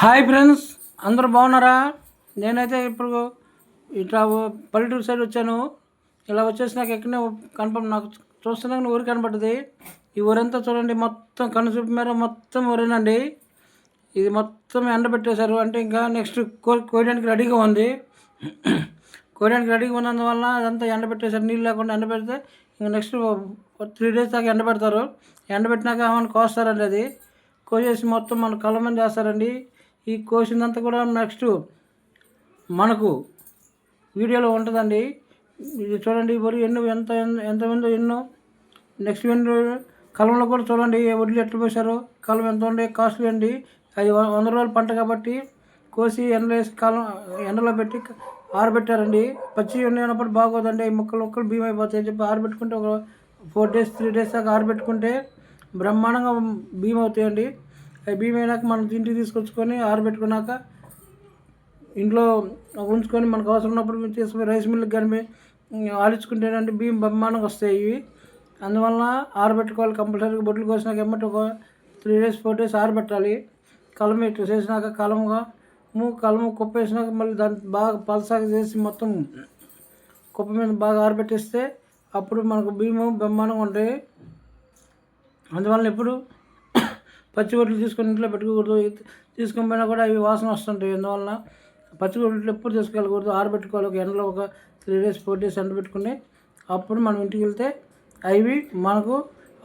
Hi friends అందరూ బాగున్నారా? నేనైతే ఇప్పుడు ఇట్లా పల్లెటూరు సైడ్ వచ్చాను. ఇలా వచ్చేసి నాకు ఎక్కడనే కనపడ నాకు చూస్తున్నాక ఊరు కనపడుతుంది ఈ ఊరంతా చూడండి మొత్తం కన్ను చూపు మేర మొత్తం ఊరేనండి. ఇది మొత్తం ఎండబెట్టేశారు అంటే ఇంకా నెక్స్ట్ కో కోయడానికి రెడీగా ఉంది. కోయడానికి రెడీగా ఉన్నందువల్ల అదంతా ఎండబెట్టేశారు నీళ్ళు లేకుండా ఎండబెడితే ఇంకా నెక్స్ట్ త్రీ డేస్ దాకా ఎండబెడతారు ఎండబెట్టినాక ఏమైనా కోస్తారండి అది. కోసేసి మొత్తం మన కలమని చేస్తారండి ఈ కోసిందంతా కూడా నెక్స్ట్ మనకు వీడియోలో ఉంటుందండి. ఇది చూడండి వరి ఎన్నో ఎంత ఎంతమందో ఎన్నో. నెక్స్ట్ ఎన్నో కలంలో కూడా చూడండి వడ్లు ఎట్లా పోసారో. కలం ఎంత ఉండే కాస్ట్లీ అండి. అది వంద రోజుల పంట కాబట్టి కోసి ఎండలో వేసి కాలం ఎండలో పెట్టి ఆరబెట్టారండి. పచ్చి ఉన్నప్పుడు బాగోదండి. మొక్కలు ముక్కలు ముక్కలు అయిపోతాయి అని చెప్పి ఆరబెట్టుకుంటే ఒక ఫోర్ డేస్ త్రీ డేస్ దాకా ఆరబెట్టుకుంటే బ్రహ్మాండంగా భీమవుతాయండి బియ్యం అయినాక మనం ఇంటికి తీసుకొచ్చుకొని ఆరబెట్టుకున్నాక ఇంట్లో ఉంచుకొని మనకు అవసరం ఉన్నప్పుడు మేము తీసుకుని రైస్ మిల్కి కానీ ఆడించుకుంటేనంటే బియ్యం బహుమానం వస్తాయి ఇవి. అందువలన ఆరబెట్టుకోవాలి కంపల్సరీగా. బొట్లు కోసినాక ఎమ్మటి ఒక త్రీ డేస్ ఫోర్ డేస్ ఆరబెట్టాలి. కలం ఇట్లా చేసినాక కలముగా కలము కుప్ప వేసినాక మళ్ళీ దాన్ని బాగా పలసాగ చేసి మొత్తం కుప్ప మీద బాగా ఆరబెట్టేస్తే అప్పుడు మనకు బియ్యము బహుమానం ఉంటాయి. అందువలన ఎప్పుడు పచ్చి గొడ్లు తీసుకొని ఇంట్లో పెట్టుకోకూడదు. తీసుకొని పోయినా కూడా అవి వాసన వస్తుంటాయి. అందువలన పచ్చి గొడ్లు ఎప్పుడు తీసుకెళ్ళకూడదు. ఆరబెట్టుకోవాలి. ఒక ఎండలో ఒక త్రీ డేస్ ఫోర్ డేస్ ఎండ పెట్టుకుని అప్పుడు మనం ఇంటికి వెళ్తే అవి మనకు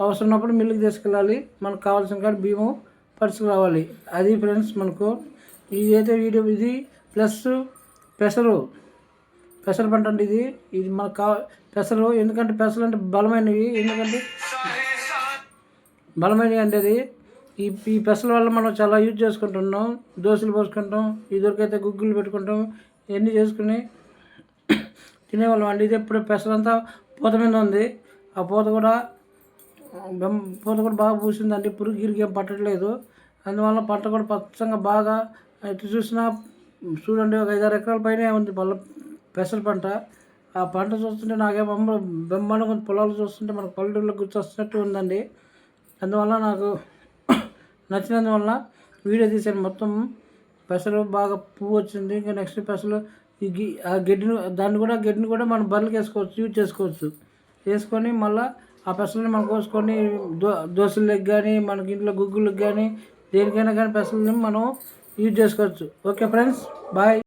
అవసరం ఉన్నప్పుడు మిల్లుకి తీసుకెళ్ళాలి. మనకు కావాల్సిన కాడ బియ్యము పరుచుకురావాలి అది ఫ్రెండ్స్ మనకు ఇది వీడియో ఇది ప్లస్ పెసరు. పెసర పంట అండి ఇది. ఇది మనకు కా పెసరు. ఎందుకంటే పెసరు అంటే బలమైనవి. ఎందుకంటే బలమైనవి అండి అది ఈ ఈ పెసల వల్ల మనం చాలా యూజ్ చేసుకుంటున్నాం. దోశలు పోసుకుంటాం. ఈ దొరికైతే గుగ్గులు పెట్టుకుంటాం. ఇవన్నీ చేసుకుని తినేవాళ్ళం అండి. ఇది ఎప్పుడు పెసరంతా పూత మీద ఉంది. ఆ పూత కూడా బెం పూత కూడా బాగా పూసిందండి. పురుగు గిరికి పట్టట్లేదు. అందువల్ల పంట కూడా పచ్చంగా బాగా ఎటు చూసినా చూడండి ఒక ఐదారు ఎకరాల పైనే ఉంది పళ్ళ పెసర పంట. ఆ పంట చూస్తుంటే నాకేమో బ్రహ్మాండంగా ఉంది. పొలాలు చూస్తుంటే మనకు పల్లెటూరులో గుర్తొస్తున్నట్టు ఉందండి. అందువల్ల నాకు నచ్చినందువల్ల వీడియో తీసాను మొత్తం పెసలు బాగా పువ్వు వచ్చింది. ఇంకా నెక్స్ట్ పెసలు ఈ ఆ గడ్డిని దాన్ని కూడా గడ్డిని కూడా మనం బర్రెలకు వేసుకోవచ్చు యూజ్ చేసుకోవచ్చు. వేసుకొని మళ్ళీ ఆ పెసలని మనం కోసుకొని దో దోశలకు కానీ మనకి ఇంట్లో గుగ్గులకు కానీ దేనికైనా కానీ పెసలని మనం యూజ్ చేసుకోవచ్చు. Okay friends bye